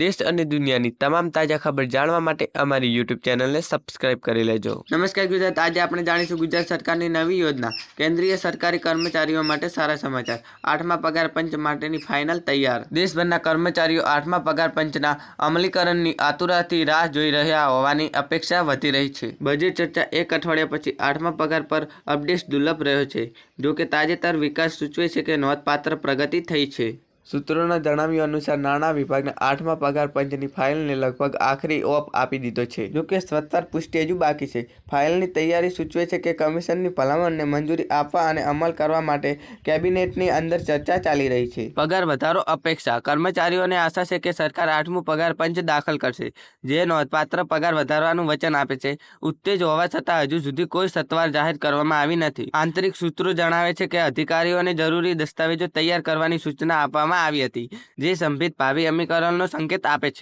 દેશ અને દુનિયાની તમામ તાજા ખબર જાણવા માટે અમારી યુટ્યુબ ચેનલને સબસ્ક્રાઇબ કરી લેજો. નમસ્કાર ગુજરાત, આજે આપણે જાણીશું ગુજરાત સરકારની નવી યોજના, કેન્દ્રીય સરકારી કર્મચારીઓ માટે સારા સમાચાર. આઠમા પગાર પંચ માટેની ફાઇનલ તૈયાર. દેશભરના કર્મચારીઓ આઠમા પગાર પંચના અમલીકરણની આતુરાથી રાહ જોઈ રહ્યા હોવાની અપેક્ષા વધી રહી છે. બજેટ ચર્ચા એક અઠવાડિયા પછી આઠમા પગાર પર અપડેટ દુર્લભ રહ્યો છે, જોકે તાજેતર વિકાસ સૂચવે છે કે નોંધપાત્ર પ્રગતિ થઈ છે. સૂત્રોના જણાવ્યા અનુસાર નાણાં વિભાગના આઠમા પગાર પંચની ફાઇલને લગભગ આખરી ઓપ આપી દીધો છે. જો કે સ્વતંત્ર પુષ્ટિ હજુ બાકી છે. ફાઇલની તૈયારી સૂચવે છે કે કમિશનની ભલામણને મંજૂરી આપવા અને અમલ કરવા માટે કેબિનેટની અંદર ચર્ચા ચાલી રહી છે. પગાર વધારો અપેક્ષા. કર્મચારીઓને આશા છે કે સરકાર આઠમું પગાર પંચ દાખલ કરશે, જે નોંધપાત્ર પગાર વધારવાનું વચન આપે છે. ઉત્તેજ હોવા છતાં હજુ સુધી કોઈ સત્વાર જાહેર કરવામાં આવી નથી. આંતરિક સૂત્રો જણાવે છે કે અધિકારીઓને જરૂરી દસ્તાવેજો તૈયાર કરવાની સૂચના આપવામાં આવી હતી. જે સંભિત ભાવિ અમીકરણનો સંકેત આપે છે.